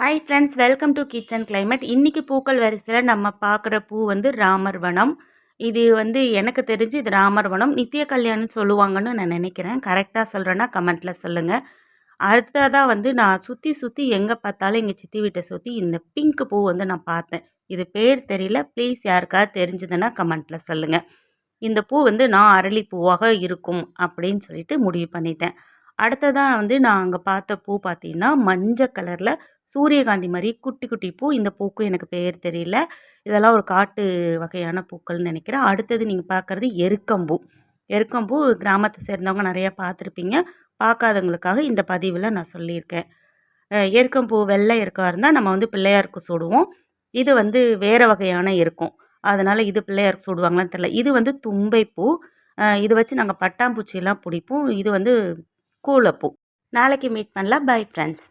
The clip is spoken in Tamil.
Hi friends welcome to kitchen climate இன்றைக்கி பூக்கள் வரிசையில் நம்ம பார்க்குற பூ வந்து ராமர் வனம். இது வந்து எனக்கு தெரிஞ்சு இது ராமர் வனம். நித்திய கல்யாணம்னு சொல்லுவாங்கன்னு நான் நினைக்கிறேன். கரெக்டாக சொல்கிறேன்னா கமெண்ட்டில் சொல்லுங்கள் அடுத்ததாக வந்து நான் சுற்றி சுற்றி எங்கே பார்த்தாலும் எங்கள் சித்தி வீட்டை சுற்றி இந்த பிங்க் பூ வந்து நான் பார்த்தேன். இது பேர் தெரியல. ப்ளீஸ் யாருக்காவது தெரிஞ்சதுன்னா கமெண்ட்டில் சொல்லுங்கள் இந்த பூ வந்து நான் அரளி பூவாக இருக்கும் அப்படின்னு சொல்லிட்டு முடிவு பண்ணிட்டேன். அடுத்ததாக வந்து நான் அங்கே பார்த்த பூ பார்த்தீங்கன்னா மஞ்சள் கலரில் சூரியகாந்தி மாதிரி குட்டி குட்டி பூ. இந்த பூக்கும் எனக்கு பேர் தெரியல. இதெல்லாம் ஒரு காட்டு வகையான பூக்கள்னு நினைக்கிறேன். அடுத்தது நீங்கள் பார்க்குறது எருக்கம்பூ. எருக்கம்பூ கிராமத்தை சேர்ந்தவங்க நிறையா பார்த்துருப்பீங்க. பார்க்காதவங்களுக்காக இந்த பதிவில் நான் சொல்லியிருக்கேன். எருக்கம்பூ வெள்ளை எருக்காக இருந்தால் நம்ம வந்து பிள்ளையாருக்கு சுடுவோம். இது வந்து வேறு வகையான இருக்கும் அதனால் இது பிள்ளையாருக்கு சுடுவாங்களான்னு தெரில இது வந்து தும்பைப்பூ இது வச்சு நாங்கள் பட்டாம்பூச்சியெல்லாம் பிடிப்போம். இது வந்து கூலப்பூ நாளைக்கு மீட் பண்ணலாம். Bye friends.